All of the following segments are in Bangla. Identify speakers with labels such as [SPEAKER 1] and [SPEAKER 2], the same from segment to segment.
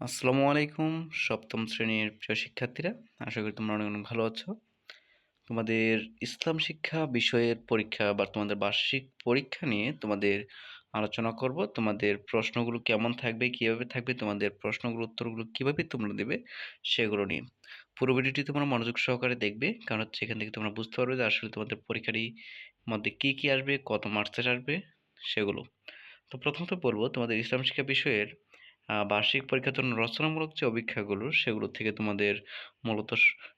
[SPEAKER 1] আসসালামু আলাইকুম, সপ্তম শ্রেণির প্রিয় শিক্ষার্থীরা। আশা করি তোমরা অনেক অনেক ভালো আছো। তোমাদের ইসলাম শিক্ষা বিষয়ের পরীক্ষা বা তোমাদের বার্ষিক পরীক্ষা নিয়ে তোমাদের আলোচনা করব। তোমাদের প্রশ্নগুলো কেমন থাকবে, কীভাবে থাকবে, তোমাদের প্রশ্নগুলো, উত্তরগুলো কীভাবে তোমরা দেবে, সেগুলো নিয়ে। পুরো ভিডিওটি তোমরা মনোযোগ সহকারে দেখবে, কারণ হচ্ছে এখান থেকে তোমরা বুঝতে পারবে যে আসলে তোমাদের পরীক্ষাটি মধ্যে কি কি আসবে, কত মার্কসের আসবে, সেগুলো। তো প্রথমত বলব, তোমাদের ইসলাম শিক্ষা বিষয়ের বার্ষিক পরীক্ষার জন্য রচনামূলক যে অপেক্ষাগুলো, সেগুলো থেকে তোমাদের মূলত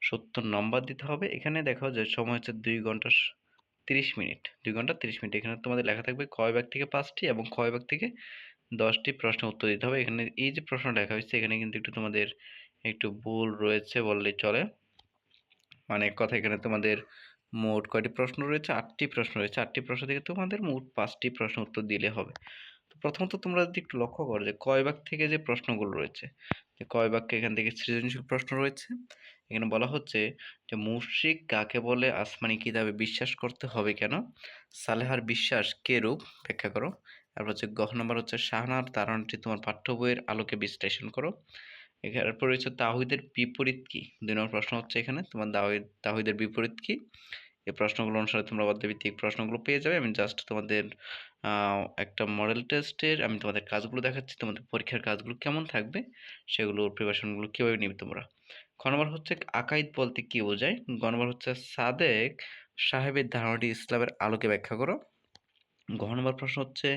[SPEAKER 1] সত্তর নম্বর দিতে হবে। এখানে দেখো যে সময় হচ্ছে দুই ঘণ্টা তিরিশ মিনিট। দুই ঘণ্টা তিরিশ মিনিট। এখানে তোমাদের লেখা থাকবে কয় ভাগ থেকে পাঁচটি এবং কয় ভাগ থেকে দশটি প্রশ্ন উত্তর দিতে হবে। এখানে এই যে প্রশ্ন লেখা হয়েছে, এখানে কিন্তু একটু তোমাদের একটু ভুল রয়েছে বললেই চলে। মানে কথা এখানে তোমাদের মোট কয়টি প্রশ্ন রয়েছে? আটটি প্রশ্ন রয়েছে। আটটি প্রশ্ন থেকে তোমাদের মোট পাঁচটি প্রশ্ন উত্তর দিলে হবে। প্রথমত তোমরা যদি একটু লক্ষ্য করো যে কয় ভাগ থেকে যে প্রশ্নগুলো রয়েছে, যে কয় ভাগকে এখান থেকে সৃজনশীল প্রশ্ন রয়েছে, এখানে বলা হচ্ছে যে মুশরিক কাকে বলে, আসমানি কিতাবে বিশ্বাস করতে হবে কেন, সালেহার বিশ্বাস কে রূপ, ব্যাখ্যা করো, তারপর হচ্ছে গহ নম্বর হচ্ছে শাহানার ধারণাটি তোমার পাঠ্য বইয়ের আলোকে বিশ্লেষণ করো, এরপর রয়েছে তাহিদের বিপরীত কি, দুই নম্বর প্রশ্ন হচ্ছে এখানে তোমার দাওহিদ তাহিদের বিপরীত কি এই প্রশ্নগুলো অনুসারে তোমরা বাধ্যভিত্তিক প্রশ্নগুলো পেয়ে যাবে। আমি জাস্ট তোমাদের একটা মডেল টেস্টের আমি তোমাদের কাজগুলো দেখাচ্ছি, তোমাদের পরীক্ষার কাজগুলো কেমন থাকবে সেগুলো প্রিপারেশনগুলো কীভাবে নিবে তোমরা। খ নম্বর হচ্ছে, আকাইদ বলতে কী বোঝায়? গ নম্বর হচ্ছে, সাদেক সাহেবের ধারণাটি ইসলামের আলোকে ব্যাখ্যা করো। ঘ নম্বর প্রশ্ন হচ্ছে,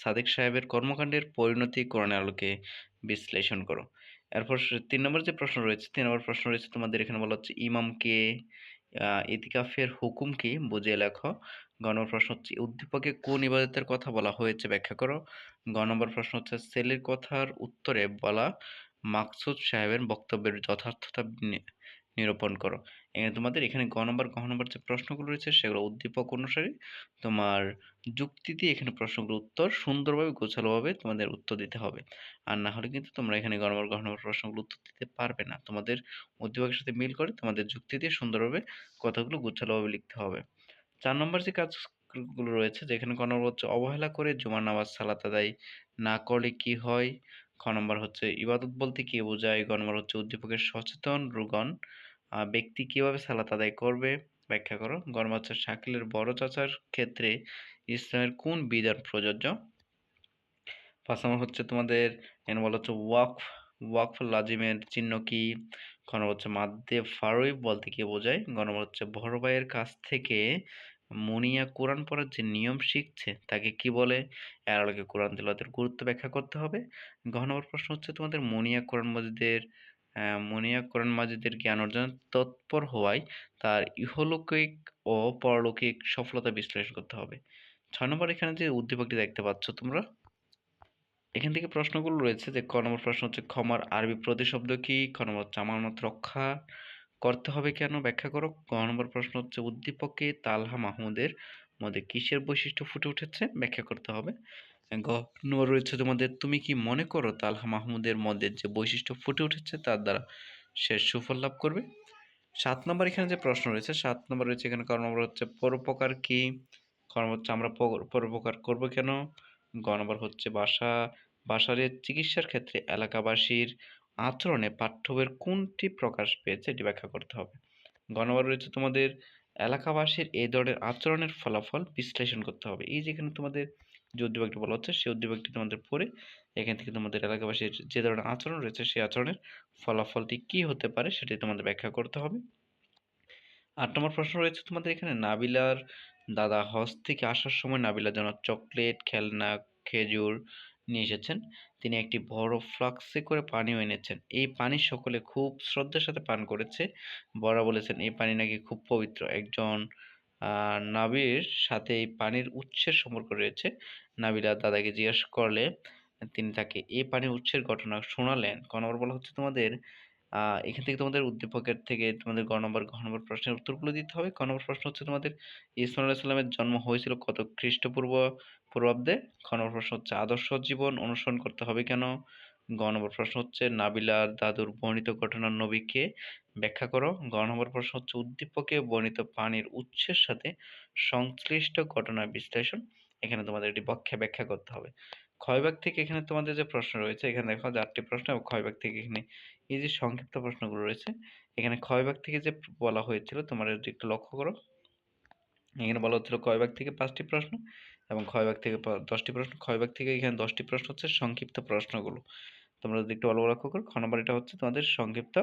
[SPEAKER 1] সাদেক সাহেবের কর্মকাণ্ডের পরিণতি কোরআনের আলোকে বিশ্লেষণ করো। এরপর তিন নম্বর যে প্রশ্ন রয়েছে, তিন নম্বর প্রশ্ন রয়েছে তোমাদের এখানে বলা হচ্ছে ইমাম কে ইতিকাফের হুকুম কি? বুঝিয়ে লেখো। গ নম্বর প্রশ্ন হচ্ছে, উদ্দীপকে কোন ইবাদতের কথা বলা হয়েছে ব্যাখ্যা করো? গ নম্বর প্রশ্ন হচ্ছে, সেলের কথার উত্তরে বলা মাকসুদ সাহেবের বক্তব্যের যথার্থতা নিরূপণ করো। তোমাদের এখানে গ নম্বর ঘ নম্বর যে প্রশ্নগুলো রয়েছে সেগুলো উদ্দীপক অনুসারে তোমার যুক্তি দিয়ে এখানে প্রশ্নগুলোর উত্তর সুন্দরভাবে গোছালোভাবে তোমাদের উত্তর দিতে হবে। আর না হলে কিন্তু তোমরা এখানে গণবার গহনবার প্রশ্নগুলো উত্তর দিতে পারবে না। তোমাদের উদ্দীপকের সাথে মিল করে তোমাদের যুক্তি দিয়ে সুন্দরভাবে কথাগুলো গোছালোভাবে লিখতে হবে। চার নম্বর যে কাজগুলো রয়েছে যেখানে ক নম্বর হচ্ছে অবহেলা করে জুমার নামাজ সালাত আদায় না করলে কি হয়? খ নম্বর হচ্ছে ইবাদত বলতে কি বোঝায়? গ নম্বর হচ্ছে উদ্দীপকের সচেতন আহ, ব্যক্তি কীভাবে সালাত আদায় করবে? ব্যাখ্যা করো। গ নম্বর শাকিলের বড় চাচার ক্ষেত্রে ইসলামের কোন বিধান প্রযোজ্য? পাঁচ নম্বর হচ্ছে তোমাদের এখানে বলা হচ্ছে ওয়াকফ। ওয়াকফ লাজিমের চিহ্ন কি? খ হচ্ছে মাদ্দে ফারুই বলতে কি বোঝায়। গ হচ্ছে বড় ভাইয়ের কাছ থেকে মুনিয়া কোরআন পড়ার যে নিয়ম শিখছে, তাকে কি বলে? এর কোরআন তেলাওয়াতের গুরুত্ব ব্যাখ্যা করতে হবে। ঘ নম্বর প্রশ্ন হচ্ছে তোমাদের মুনিয়া কোরআন মাজিদের আহ, মুনিয়া কোরআন মাজিদের জ্ঞান অর্জনে তৎপর হওয়ায় তার ইহলৌকিক ও পরলৌকিক সফলতা বিশ্লেষণ করতে হবে। ছয় নম্বর এখানে যে উদ্দীপকটি দেখতে পাচ্ছ তোমরা এখান থেকে প্রশ্নগুলো রয়েছে যে ক নম্বর প্রশ্ন হচ্ছে ক্ষমার আরবি প্রতিশব্দ কি? খ নম্বর হচ্ছে আমানত রক্ষা করতে হবে কেন? ব্যাখ্যা করো। ক নম্বর প্রশ্ন হচ্ছে উদ্দীপকে তালহা মাহমুদের মধ্যে কিসের বৈশিষ্ট্য ফুটে উঠেছে? ব্যাখ্যা করতে হবে। নম্বর রয়েছে তোমাদের। তুমি কি মনে করো তালহা মাহমুদের মধ্যে যে বৈশিষ্ট্য ফুটে উঠেছে তার দ্বারা সে সুফল লাভ করবে? সাত নম্বর এখানে যে প্রশ্ন রয়েছে, সাত নম্বর রয়েছে এখানে ক নম্বর হচ্ছে পরোপকার কি? নম্বর হচ্ছে আমরা পর- পরোপকার করব কেন? গ নম্বর হচ্ছে বাসা বাসারের চিকিৎসার ক্ষেত্রে এলাকাবাসীর আচরণে পাঠ্যবইয়ের কোনটি প্রকাশ পেয়েছে এটি ব্যাখ্যা করতে হবে। গ নম্বর রয়েছে তোমাদের এলাকাবাসীর এই ধরনের আচরণের ফলাফল বিশ্লেষণ করতে হবে। এই যেখানে তোমাদের যে উদ্দীপকটি বলা হচ্ছে, সেই উদ্দীপকটি তোমাদের পড়ে এখান থেকে তোমাদের এলাকাবাসীর যে ধরনের আচরণ রয়েছে, সেই আচরণের ফলাফলটি কি হতে পারে সেটি তোমাদের ব্যাখ্যা করতে হবে। আট নম্বর প্রশ্ন রয়েছে তোমাদের এখানে, নাবিলার দাদা হজ থেকে আসার সময় নাবিলা যেন চকলেট, খেলনা, খেজুর নিয়ে এসেছেন। তিনি একটি বড় ফ্লাক্সে করে পানিও এনেছেন। এই পানি সকলে খুব শ্রদ্ধার সাথে পান করেছে। বড়া বলেছেন, এই পানি নাকি খুব পবিত্র। একজন নাবির সাথে এই পানির উৎসের সম্পর্ক রয়েছে। নাবিলা দাদাকে জিজ্ঞেস করলে তিনি তাকে এই পানির উৎসের ঘটনা শোনালেন। ক নম্বর বলা হচ্ছে তোমাদের এখান থেকে তোমাদের উদ্দীপকের থেকে তোমাদের গ নম্বর, ঘ নম্বর প্রশ্নের উত্তরগুলো দিতে হবে। ক নম্বর প্রশ্ন হচ্ছে তোমাদের ইসমাইল আলাইহিস সালামের জন্ম হয়েছিল কত খ্রিস্টপূর্ব পূর্বাব্দে? খ নম্বর প্রশ্ন হচ্ছে আদর্শ জীবন অনুসরণ করতে হবে কেন? গ নম্বর প্রশ্ন হচ্ছে, নাবিলা দাদুর বর্ণিত ঘটনার নবীকে ব্যাখ্যা করো। গ নম্বর প্রশ্ন হচ্ছে, উদ্দীপকে বর্ণিত পানির উৎসের সাথে সংশ্লিষ্ট ঘটনার বিশ্লেষণ। এখানে তোমাদের এটি ব্যাখ্যা ব্যাখ্যা করতে হবে। ক্ষয়ভাগ থেকে এখানে তোমাদের যে প্রশ্ন রয়েছে, এখানে দেখো চারটি প্রশ্ন এবং ক্ষয়ভাগ থেকে এখানে এই যে সংক্ষিপ্ত প্রশ্নগুলো রয়েছে, এখানে ক্ষয়ভাগ থেকে যে বলা হয়েছিল তোমরা একটু লক্ষ্য করো। এখানে বলা হচ্ছিল ক্ষয়ভাগ থেকে পাঁচটি প্রশ্ন। এবং ক্ষয়বাগ থেকে দশটি প্রশ্ন ক্ষয়বাগ থেকে এখানে দশটি প্রশ্ন হচ্ছে সংক্ষিপ্ত প্রশ্নগুলো। তোমরা যদি একটু অল্প লক্ষ্য করো, খ এটা হচ্ছে তোমাদের সংক্ষিপ্ত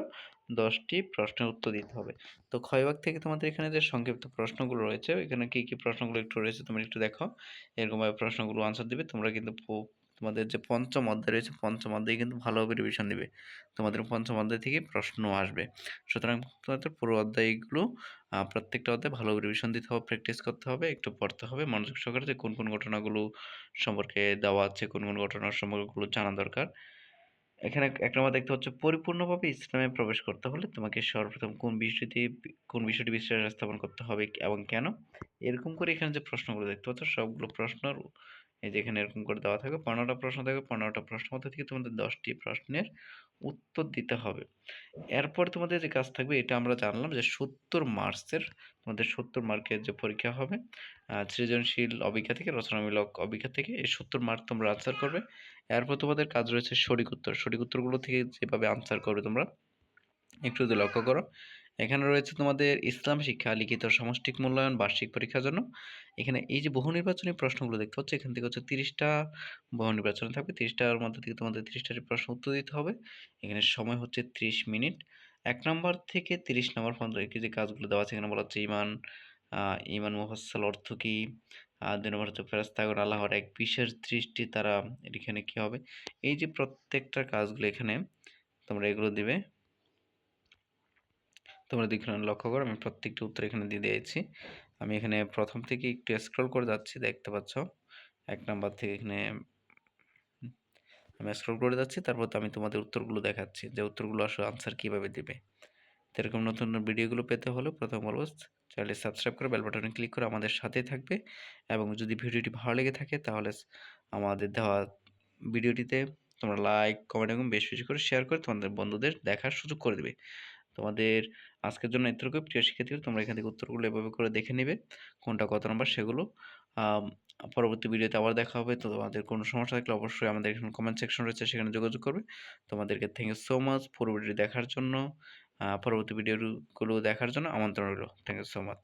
[SPEAKER 1] দশটি প্রশ্নের উত্তর দিতে হবে। তো ক্ষয়বাগ থেকে তোমাদের এখানে যে সংক্ষিপ্ত প্রশ্নগুলো রয়েছে এখানে কী কী প্রশ্নগুলো একটু রয়েছে, তোমরা একটু দেখো। এরকমভাবে প্রশ্নগুলো আনসার দিবে, তোমরা কিন্তু তোমাদের যে পঞ্চম অধ্যায় রয়েছে, পঞ্চম অধ্যায়ে কিন্তু ভালোভাবে রিভিশন দিবে তোমাদের পঞ্চম অধ্যায় থেকে প্রশ্ন আসবে। সুতরাং তোমাদের পুরো অধ্যায়গুলো প্রত্যেকটা অধ্যায় ভালোভাবে রিভিশন দিতে হবে প্র্যাকটিস করতে হবে, একটু পড়তে হবে। মনোযোগ সহকারে যে কোন কোন ঘটনাগুলো সম্পর্কে দেওয়া আছে, কোন কোন ঘটনার সম্পর্কগুলো জানা দরকার। এখানে এক নম্বর দেখতে হচ্ছে, পরিপূর্ণভাবে ইসলামে প্রবেশ করতে হলে তোমাকে সর্বপ্রথম কোন বিষয়টি কোন বিষয়টি বিশ্বাস স্থাপন করতে হবে এবং কেন? এরকম করে এখানে যে প্রশ্নগুলো দেখতে পাচ্ছ, সবগুলো প্রশ্নের এই যে এখানে এরকম করে দেওয়া থাকবে, পনেরোটা প্রশ্ন থাকবে, পনেরোটা প্রশ্ন মধ্যে থেকে তোমাদের দশটি প্রশ্নের উত্তর দিতে হবে। এরপর তোমাদের যে কাজ থাকবে, এটা আমরা জানলাম যে সত্তর মার্কসের তোমাদের সত্তর মার্কের যে পরীক্ষা হবে সৃজনশীল অভিজ্ঞতা থেকে, রচনামূলক অভিজ্ঞতা থেকে, এই সত্তর মার্ক তোমরা আনসার করবে। এরপর তোমাদের কাজ রয়েছে সঠিক উত্তর। সঠিক উত্তরগুলো থেকে যেভাবে আনসার করবে তোমরা, একটু যদি লক্ষ্য করো এখানে রয়েছে তোমাদের ইসলাম শিক্ষা, লিখিত সমষ্টিক মূল্যায়ন, বার্ষিক পরীক্ষার জন্য। এখানে এই যে বহু নির্বাচনী প্রশ্নগুলো দেখতে হচ্ছে এখান থেকে হচ্ছে তিরিশটা বহু নির্বাচন থাকবে। তিরিশটার মধ্যে থেকে তোমাদের তিরিশটার প্রশ্ন উত্তর দিতে হবে। এখানে সময় হচ্ছে ত্রিশ মিনিট। এক নম্বর থেকে তিরিশ নম্বর পর্যন্ত যে কাজগুলো দেওয়া আছে, এখানে বলা হচ্ছে ইমান ইমান মুফাসাল অর্থ কী? দুই নম্বর হচ্ছে ফেরাস্তাগর আল্লাহর এক বিশেষ দৃষ্টি, তারা এখানে কি হবে? এই যে প্রত্যেকটা কাজগুলো এখানে তোমরা এগুলো দিবে। তোমরা দেখে লক্ষ্য করো, আমি প্রত্যেকটি উত্তর এখানে দিয়ে দিয়েছি। আমি এখানে প্রথম থেকে একটু স্ক্রল করে যাচ্ছি, দেখতে পাচ্ছ? এক নাম্বার থেকে এখানে, আমি স্ক্রল করে যাচ্ছি, তারপর তো আমি তোমাদের উত্তরগুলো দেখাচ্ছি, যে উত্তরগুলো আসলে আনসার কীভাবে দেবে। এরকম নতুন ভিডিওগুলো পেতে হলে প্রথম বলব চ্যানেলটি সাবস্ক্রাইব করে বেল বাটনে ক্লিক করে আমাদের সাথে থাকবে। এবং যদি ভিডিওটি ভালো লেগে থাকে, তাহলে আমাদের দেওয়া ভিডিওটিতে তোমরা লাইক কমেন্ট এবং বেশ বেশি করে শেয়ার করে তোমাদের বন্ধুদের দেখার সুযোগ করে দেবে। তোমাদের আজকের জন্য এতটুকু প্রিয় শিক্ষার্থী তোমরা এখান থেকে উত্তরগুলো এভাবে করে দেখে নেবে, কোনটা কত নম্বর সেগুলো। পরবর্তী ভিডিওতে আবার দেখা হবে। তো তোমাদের কোনো সমস্যা থাকলে অবশ্যই আমাদের এখানে কমেন্ট সেকশন রয়েছে, সেখানে যোগাযোগ করবে। তোমাদেরকে থ্যাংক ইউ সো মাচ পুরো ভিডিও দেখার জন্য পরবর্তী ভিডিওগুলো দেখার জন্য আমন্ত্রণ রইল। Thank you so much